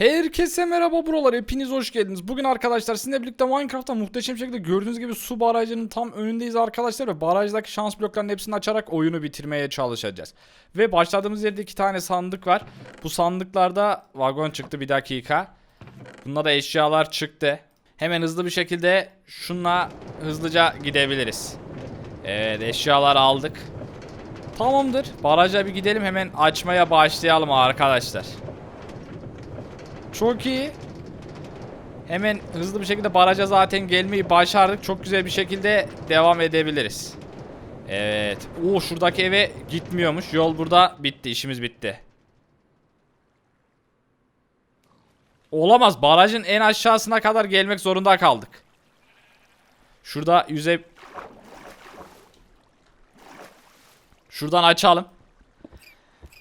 Herkese merhaba buralar hepiniz hoş geldiniz. Bugün arkadaşlar sizinle birlikte Minecraft'ta muhteşem şekilde gördüğünüz gibi su barajının tam önündeyiz arkadaşlar ve barajdaki şans bloklarının hepsini açarak oyunu bitirmeye çalışacağız. Ve başladığımız yerde iki tane sandık var. Bu sandıklarda vagon çıktı bir dakika. Bunda da eşyalar çıktı. Hemen hızlı bir şekilde şunla hızlıca gidebiliriz. Evet eşyalar aldık. Tamamdır. Baraja bir gidelim hemen açmaya başlayalım arkadaşlar. Çok iyi. Hemen hızlı bir şekilde baraja zaten gelmeyi başardık. Çok güzel bir şekilde devam edebiliriz. Evet. Oo şuradaki eve gitmiyormuş. Yol burada bitti. İşimiz bitti. Olamaz. Barajın en aşağısına kadar gelmek zorunda kaldık. Şurada yüze... Şuradan açalım.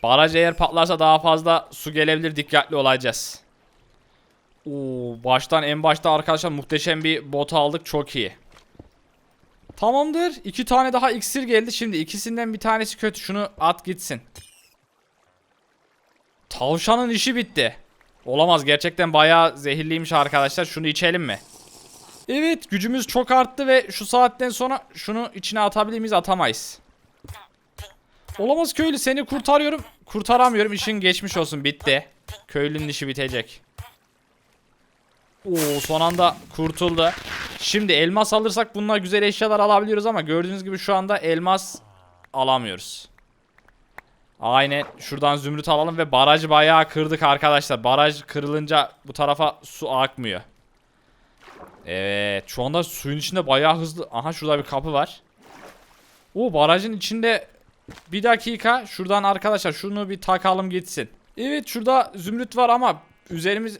Baraj eğer patlarsa daha fazla su gelebilir. Dikkatli olacağız. Oo, baştan en başta arkadaşlar muhteşem bir bot aldık. Çok iyi. Tamamdır. İki tane daha iksir geldi. Şimdi ikisinden bir tanesi kötü. Şunu at gitsin. Tavşanın işi bitti. Olamaz. Gerçekten bayağı zehirliymiş arkadaşlar. Şunu içelim mi? Evet gücümüz çok arttı ve şu saatten sonra şunu içine atabilir miyiz? Atamayız. Olamaz köylü seni kurtarıyorum. Kurtaramıyorum. İşin geçmiş olsun. Bitti. Köylünün işi bitecek. Oo son anda kurtuldu. Şimdi elmas alırsak bununla güzel eşyalar alabiliyoruz ama gördüğünüz gibi şu anda elmas alamıyoruz. Aynen şuradan zümrüt alalım ve barajı bayağı kırdık arkadaşlar. Baraj kırılınca bu tarafa su akmıyor. Evet şu anda suyun içinde bayağı hızlı. Aha şurada bir kapı var. Oo barajın içinde bir dakika şuradan arkadaşlar şunu bir takalım gitsin. Evet şurada zümrüt var ama üzerimiz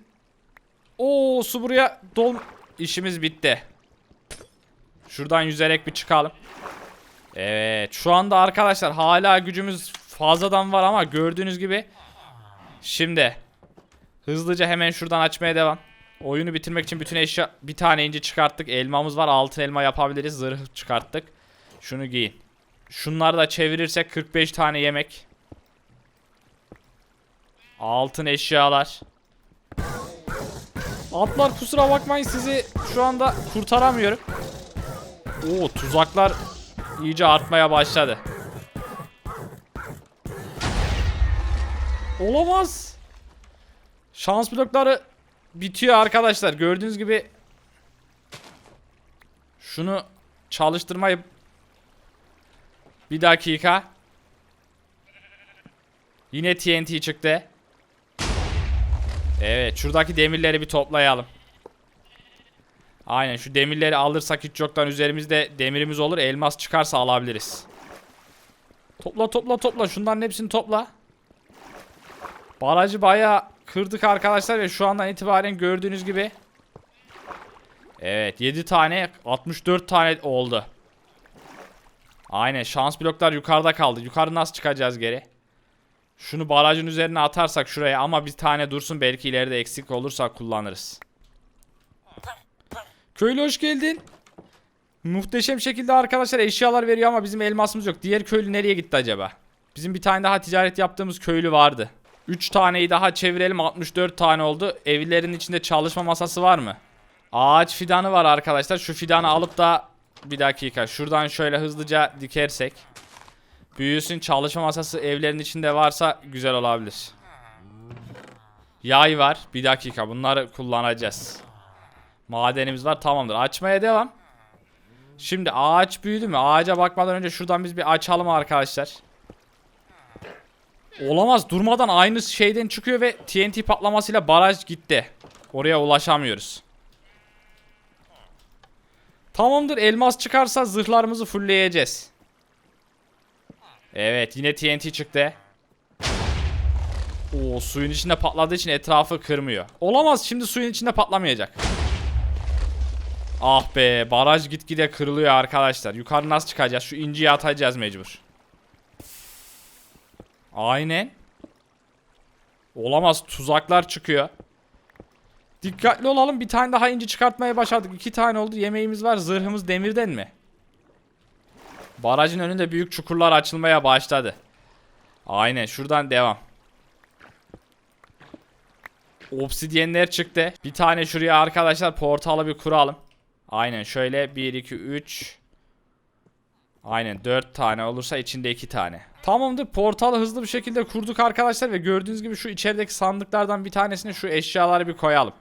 Oo su buraya dol işimiz bitti. Şuradan yüzerek bir çıkalım. Evet şu anda arkadaşlar hala gücümüz fazladan var ama gördüğünüz gibi şimdi hızlıca hemen şuradan açmaya devam. Oyunu bitirmek için bütün eşya bir tane inci çıkarttık. Elmamız var. Altın elma yapabiliriz. Zırh çıkarttık. Şunu giyin. Şunları da çevirirsek 45 tane yemek. Altın eşyalar. Atlar kusura bakmayın sizi şu anda kurtaramıyorum. Oo tuzaklar iyice artmaya başladı. Olamaz. Şans blokları bitiyor arkadaşlar. Gördüğünüz gibi şunu çalıştırmayı bir dakika. Yine TNT çıktı. Evet şuradaki demirleri bir toplayalım. Aynen şu demirleri alırsak hiç yoktan üzerimizde demirimiz olur. Elmas çıkarsa alabiliriz. Topla topla topla şunların hepsini topla. Barajı bayağı kırdık arkadaşlar ve şu andan itibaren gördüğünüz gibi. Evet 7 tane 64 tane oldu. Aynen şans bloklar yukarıda kaldı. Yukarı nasıl çıkacağız geri? Şunu barajın üzerine atarsak şuraya ama bir tane dursun belki ileride eksik olursa kullanırız. Köylü hoş geldin. Muhteşem şekilde arkadaşlar eşyalar veriyor ama bizim elmasımız yok. Diğer köylü nereye gitti acaba? Bizim bir tane daha ticaret yaptığımız köylü vardı. 3 taneyi daha çevirelim 64 tane oldu. Evlerin içinde çalışma masası var mı? Ağaç fidanı var arkadaşlar. Şu fidanı alıp da bir dakika şuradan şöyle hızlıca dikersek. Büyüsün çalışma masası evlerin içinde varsa güzel olabilir. Yay var. Bir dakika bunları kullanacağız. Madenimiz var tamamdır. Açmaya devam. Şimdi ağaç büyüdü mü? Ağaca bakmadan önce şuradan biz bir açalım arkadaşlar. Olamaz durmadan aynı şeyden çıkıyor ve TNT patlamasıyla baraj gitti. Oraya ulaşamıyoruz. Tamamdır elmas çıkarsa zırhlarımızı fullleyeceğiz. Evet yine TNT çıktı. Oo suyun içinde patladığı için etrafı kırmıyor. Olamaz şimdi suyun içinde patlamayacak. Ah be baraj gitgide kırılıyor arkadaşlar. Yukarı nasıl çıkacağız? Şu inciyi atacağız mecbur. Aynen. Olamaz tuzaklar çıkıyor. Dikkatli olalım bir tane daha inci çıkartmaya başardık. İki tane oldu yemeğimiz var zırhımız demirden mi? Barajın önünde büyük çukurlar açılmaya başladı. Aynen şuradan devam. Obsidyenler çıktı. Bir tane şuraya arkadaşlar portalı bir kuralım. Aynen şöyle 1 2 3 Aynen 4 tane olursa içinde 2 tane. Tamamdır portalı hızlı bir şekilde kurduk arkadaşlar ve gördüğünüz gibi şu içerideki sandıklardan bir tanesine şu eşyaları bir koyalım.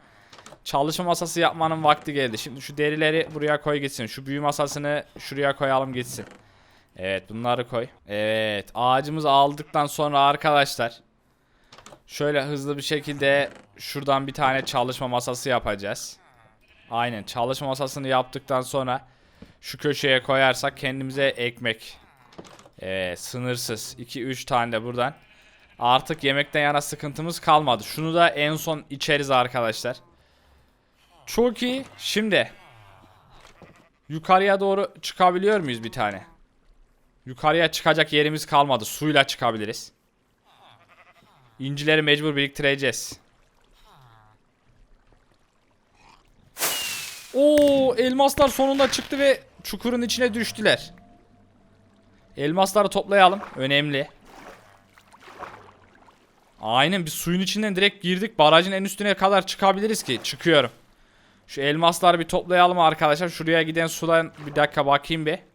Çalışma masası yapmanın vakti geldi. Şimdi şu derileri buraya koy gitsin. Şu büyü masasını şuraya koyalım gitsin. Evet bunları koy. Evet ağacımızı aldıktan sonra arkadaşlar şöyle hızlı bir şekilde şuradan bir tane çalışma masası yapacağız. Aynen çalışma masasını yaptıktan sonra şu köşeye koyarsak kendimize ekmek. Evet sınırsız 2-3 tane de buradan. Artık yemekten yana sıkıntımız kalmadı. Şunu da en son içeriz arkadaşlar. Çok iyi. Şimdi yukarıya doğru çıkabiliyor muyuz bir tane? Yukarıya çıkacak yerimiz kalmadı. Suyla çıkabiliriz. İncileri mecbur biriktireceğiz. Oo, elmaslar sonunda çıktı ve çukurun içine düştüler. Elmasları toplayalım. Önemli. Aynen biz suyun içinden direkt girdik. Barajın en üstüne kadar çıkabiliriz ki. Çıkıyorum. Şu elmasları bir toplayalım arkadaşlar. Şuraya giden sudan bir dakika bakayım bir.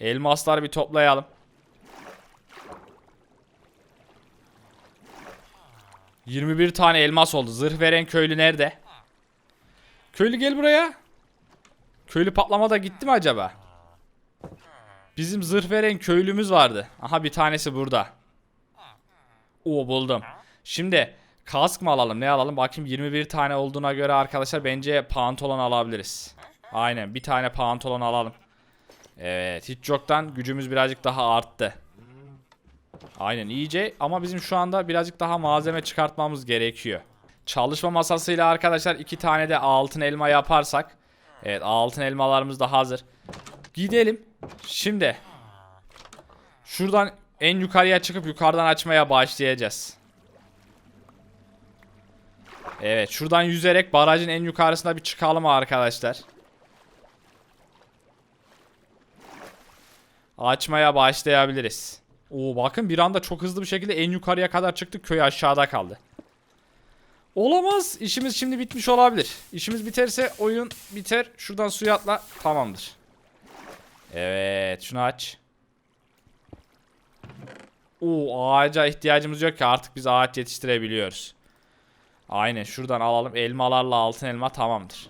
Elmasları bir toplayalım. ...21 tane elmas oldu. Zırh veren köylü nerede? Köylü gel buraya. Köylü patlamada gitti mi acaba? Bizim zırh veren köylümüz vardı. Aha bir tanesi burada. Oo buldum. Şimdi kask mı alalım ne alalım bakayım 21 tane olduğuna göre arkadaşlar bence pantolon alabiliriz. Aynen bir tane pantolon alalım. Evet hiç yoktan gücümüz birazcık daha arttı. Aynen iyice ama bizim şu anda birazcık daha malzeme çıkartmamız gerekiyor. Çalışma masasıyla arkadaşlar iki tane de altın elma yaparsak. Evet altın elmalarımız da hazır. Gidelim. Şimdi. Şuradan en yukarıya çıkıp yukarıdan açmaya başlayacağız. Evet şuradan yüzerek barajın en yukarısına bir çıkalım arkadaşlar. Açmaya başlayabiliriz. Oo bakın bir anda çok hızlı bir şekilde en yukarıya kadar çıktık köy aşağıda kaldı. Olamaz. İşimiz şimdi bitmiş olabilir. İşimiz biterse oyun biter. Şuradan suya atla. Tamamdır. Evet şunu aç. Oo ağaca ihtiyacımız yok ki artık biz ağaç yetiştirebiliyoruz. Aynen şuradan alalım elmalarla altın elma tamamdır.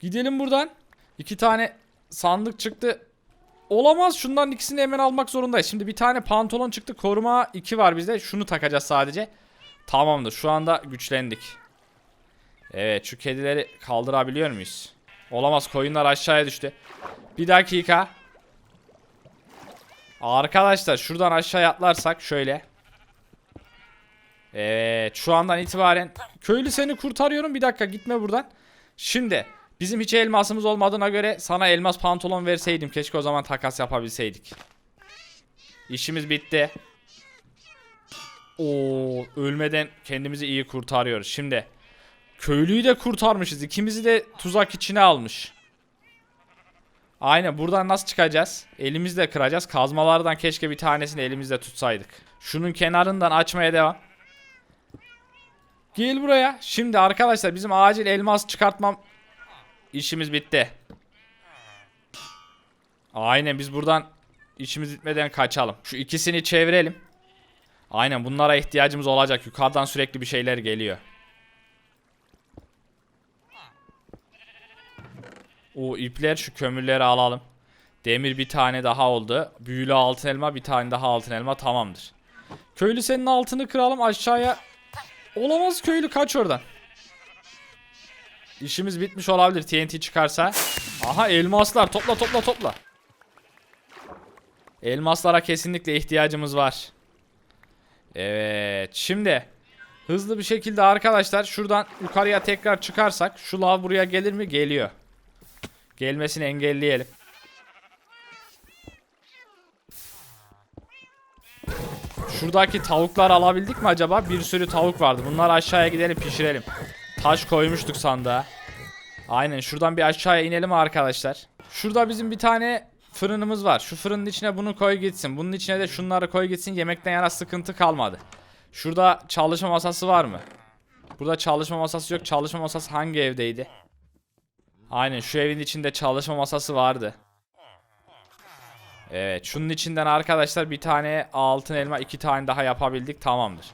Gidelim buradan. İki tane sandık çıktı. Olamaz şundan ikisini hemen almak zorundayız. Şimdi bir tane pantolon çıktı koruma 2 var bizde. Şunu takacağız sadece. Tamamdır şu anda güçlendik. Evet şu kedileri kaldırabiliyor muyuz? Olamaz koyunlar aşağıya düştü. Bir dakika. Arkadaşlar şuradan aşağıya atlarsak şöyle. Evet şu andan itibaren köylü seni kurtarıyorum bir dakika gitme buradan. Şimdi bizim hiç elmasımız olmadığına göre sana elmas pantolon verseydim keşke o zaman takas yapabilseydik. İşimiz bitti. Oo ölmeden kendimizi iyi kurtarıyoruz. Şimdi köylüyü de kurtarmışız. İkimizi de tuzak içine almış. Aynen buradan nasıl çıkacağız? Elimizle kıracağız. Kazmalardan keşke bir tanesini elimizde tutsaydık. Şunun kenarından açmaya devam. Gel buraya. Şimdi arkadaşlar bizim acil elmas çıkartmam işimiz bitti. Aynen biz buradan işimiz bitmeden kaçalım. Şu ikisini çevirelim. Aynen bunlara ihtiyacımız olacak. Yukarıdan sürekli bir şeyler geliyor. O ipler şu kömürleri alalım. Demir bir tane daha oldu. Büyülü altın elma bir tane daha altın elma tamamdır. Köylü senin altını kıralım aşağıya. Olamaz köylü kaç oradan. İşimiz bitmiş olabilir TNT çıkarsa. Aha elmaslar topla topla topla. Elmaslara kesinlikle ihtiyacımız var. Evet şimdi hızlı bir şekilde arkadaşlar şuradan yukarıya tekrar çıkarsak şu lav buraya gelir mi? Geliyor. Gelmesini engelleyelim. Şuradaki tavuklar alabildik mi acaba? Bir sürü tavuk vardı. Bunları aşağıya gidelim pişirelim. Taş koymuştuk sandığa. Aynen şuradan bir aşağıya inelim arkadaşlar. Şurada bizim bir tane fırınımız var. Şu fırının içine bunu koy gitsin. Bunun içine de şunları koy gitsin. Yemekten yana sıkıntı kalmadı. Şurada çalışma masası var mı? Burada çalışma masası yok. Çalışma masası hangi evdeydi? Aynen şu evin içinde çalışma masası vardı. Evet şunun içinden arkadaşlar bir tane altın elma iki tane daha yapabildik tamamdır.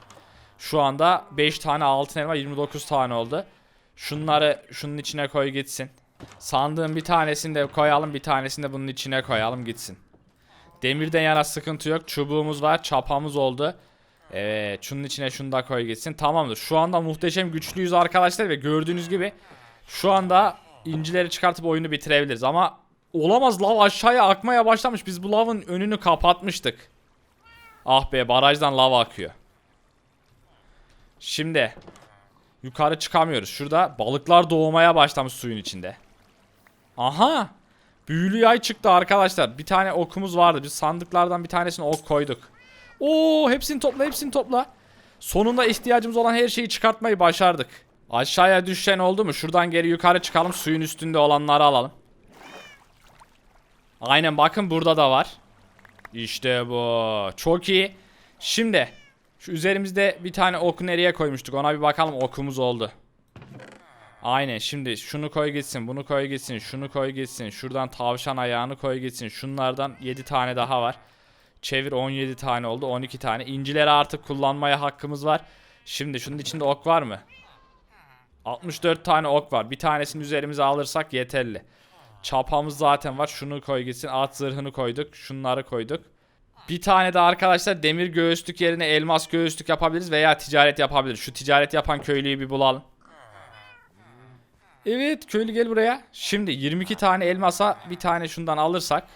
Şu anda 5 tane altın elma 29 tane oldu. Şunları şunun içine koy gitsin. Sandığın bir tanesini de koyalım bir tanesini de bunun içine koyalım gitsin. Demirden yana sıkıntı yok. Çubuğumuz var çapamız oldu. Evet şunun içine şunu da koy gitsin. Tamamdır. Şu anda muhteşem güçlüyüz arkadaşlar ve gördüğünüz gibi şu anda incileri çıkartıp oyunu bitirebiliriz ama olamaz lav aşağıya akmaya başlamış. Biz bu lavın önünü kapatmıştık. Ah be barajdan lav akıyor. Şimdi yukarı çıkamıyoruz. Şurada balıklar doğmaya başlamış suyun içinde. Aha! Büyülü yay çıktı arkadaşlar. Bir tane okumuz vardı. Biz sandıklardan bir tanesine ok koyduk. Oo, hepsini topla, hepsini topla. Sonunda ihtiyacımız olan her şeyi çıkartmayı başardık. Aşağıya düşen oldu mu? Şuradan geri yukarı çıkalım. Suyun üstünde olanları alalım. Aynen bakın burada da var. İşte bu. Çok iyi. Şimdi şu üzerimizde bir tane ok nereye koymuştuk? Ona bir bakalım okumuz oldu. Aynen şimdi şunu koy gitsin, bunu koy gitsin, şunu koy gitsin. Şuradan tavşan ayağını koy gitsin. Şunlardan 7 tane daha var. Çevir 17 tane oldu, 12 tane. İncileri artık kullanmaya hakkımız var. Şimdi şunun içinde ok var mı? 64 tane ok var. Bir tanesini üzerimize alırsak yeterli. Çapamız zaten var. Şunu koy gitsin. At zırhını koyduk. Şunları koyduk. Bir tane de arkadaşlar demir göğüslük yerine elmas göğüslük yapabiliriz veya ticaret yapabiliriz. Şu ticaret yapan köylüyü bir bulalım. Evet köylü gel buraya. Şimdi 22 tane elmasa bir tane şundan alırsak.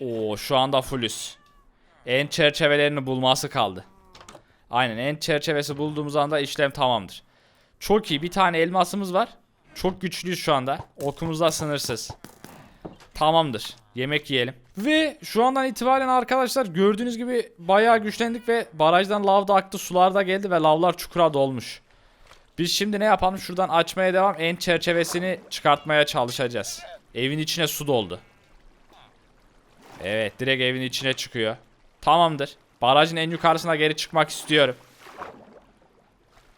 Oo şu anda fullüz. En çerçevelerini bulması kaldı. Aynen en çerçevesi bulduğumuz anda işlem tamamdır. Çok iyi bir tane elmasımız var. Çok güçlüyüz şu anda. Okumuz da sınırsız. Tamamdır. Yemek yiyelim. Ve şu andan itibaren arkadaşlar gördüğünüz gibi bayağı güçlendik ve barajdan lav da aktı, sular da geldi ve lavlar çukura dolmuş. Biz şimdi ne yapalım? Şuradan açmaya devam. En çerçevesini çıkartmaya çalışacağız. Evin içine su doldu. Evet, direkt evin içine çıkıyor. Tamamdır. Barajın en yukarısına geri çıkmak istiyorum.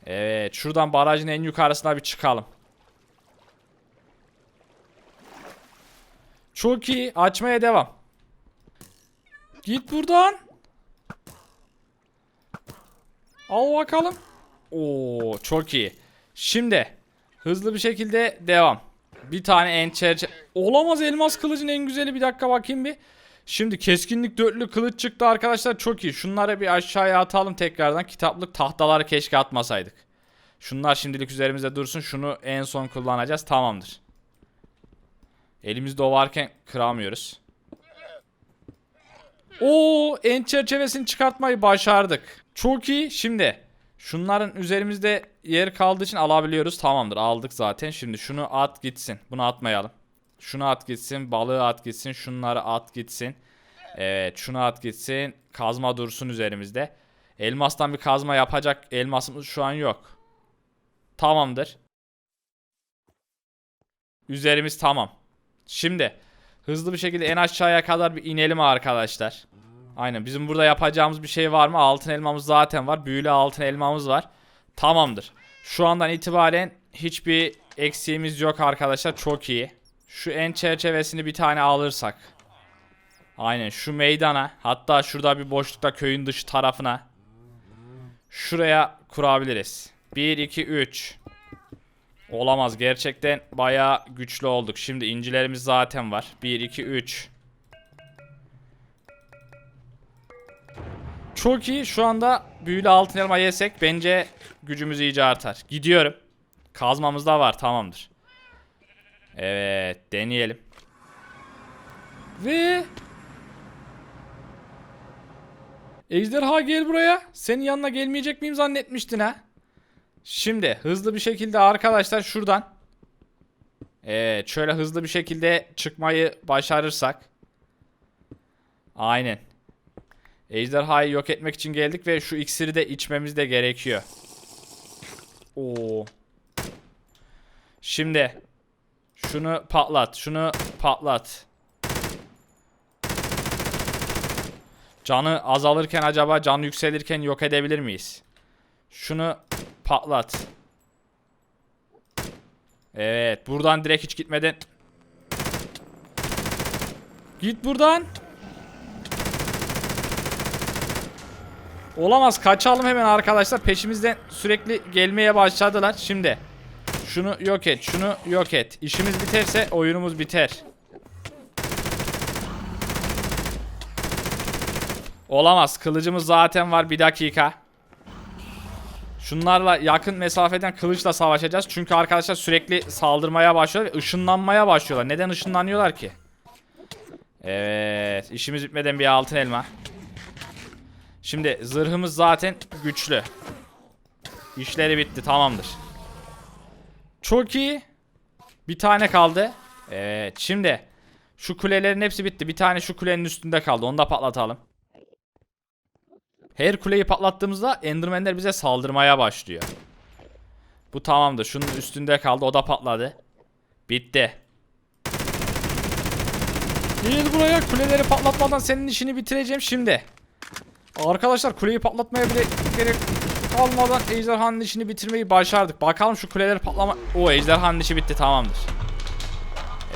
Evet, şuradan barajın en yukarısına bir çıkalım. Çok iyi. Açmaya devam. Git buradan. Al bakalım. Oo, çok iyi. Şimdi hızlı bir şekilde devam. Bir tane ençerçe... Olamaz elmas kılıcın en güzeli. Bir dakika bakayım bir. Şimdi keskinlik dörtlü kılıç çıktı arkadaşlar. Çok iyi. Şunları bir aşağıya atalım tekrardan. Kitaplık tahtaları keşke atmasaydık. Şunlar şimdilik üzerimizde dursun. Şunu en son kullanacağız. Tamamdır. Elimizde o varken kıramıyoruz. Oo, en çerçevesini çıkartmayı başardık. Çok iyi. Şimdi şunların üzerimizde yer kaldığı için alabiliyoruz. Tamamdır. Aldık zaten. Şimdi şunu at gitsin. Bunu atmayalım. Şunu at gitsin. Balığı at gitsin. Şunları at gitsin. Evet, şunu at gitsin. Kazma dursun üzerimizde. Elmastan bir kazma yapacak elmasımız şu an yok. Tamamdır. Üzerimiz tamam. Şimdi hızlı bir şekilde en aşağıya kadar bir inelim arkadaşlar. Aynen bizim burada yapacağımız bir şey var mı? Altın elmamız zaten var. Büyülü altın elmamız var. Tamamdır. Şu andan itibaren hiçbir eksiğimiz yok arkadaşlar. Çok iyi. Şu en çerçevesini bir tane alırsak. Aynen şu meydana. Hatta şurada bir boşlukta köyün dışı tarafına. Şuraya kurabiliriz. 1, 2, 3. Olamaz. Gerçekten bayağı güçlü olduk. Şimdi incilerimiz zaten var. 1, 2, 3. Çok iyi. Şu anda büyülü altın elma yesek bence gücümüz iyice artar. Gidiyorum. Kazmamız da var. Tamamdır. Evet. Deneyelim. Ve... Ejderha gel buraya. Senin yanına gelmeyecek miyim zannetmiştin ha? Şimdi hızlı bir şekilde arkadaşlar şuradan Evet şöyle hızlı bir şekilde çıkmayı başarırsak Aynen Ejderhayı yok etmek için geldik ve şu iksiri de içmemiz de gerekiyor Oo. Şimdi Şunu patlat şunu patlat Canı azalırken acaba can yükselirken yok edebilir miyiz? Şunu patlat. Evet buradan direkt hiç gitmeden. Git buradan. Olamaz kaçalım hemen arkadaşlar. Peşimizden sürekli gelmeye başladılar. Şimdi şunu yok et, şunu yok et. İşimiz biterse oyunumuz biter. Olamaz. Kılıcımız zaten var. Bir dakika. Şunlarla yakın mesafeden kılıçla savaşacağız. Çünkü arkadaşlar sürekli saldırmaya başlıyorlar ve ışınlanmaya başlıyorlar. Neden ışınlanıyorlar ki? Evet. işimiz bitmeden bir altın elma. Şimdi zırhımız zaten güçlü. İşleri bitti. Tamamdır. Çok iyi. Bir tane kaldı. Evet. Şimdi şu kulelerin hepsi bitti. Bir tane şu kulenin üstünde kaldı. Onu da patlatalım. Her kuleyi patlattığımızda Enderman'ler bize saldırmaya başlıyor. Bu tamamdır. Şunun üstünde kaldı. O da patladı. Bitti. Gel buraya. Kuleleri patlatmadan senin işini bitireceğim şimdi. Arkadaşlar kuleyi patlatmaya bile gerek kalmadan ejderhanın işini bitirmeyi başardık. Bakalım şu kuleleri patlama... O ejderhanın işi bitti tamamdır.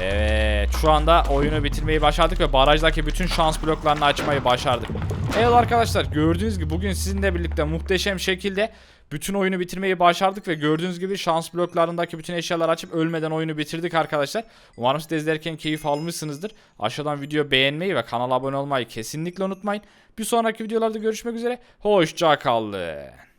Evet şu anda oyunu bitirmeyi başardık ve barajdaki bütün şans bloklarını açmayı başardık. Evet arkadaşlar gördüğünüz gibi bugün sizinle birlikte muhteşem şekilde bütün oyunu bitirmeyi başardık ve gördüğünüz gibi şans bloklarındaki bütün eşyaları açıp ölmeden oyunu bitirdik arkadaşlar. Umarım siz de izlerken keyif almışsınızdır. Aşağıdan video beğenmeyi ve kanala abone olmayı kesinlikle unutmayın. Bir sonraki videolarda görüşmek üzere. Hoşça kalın.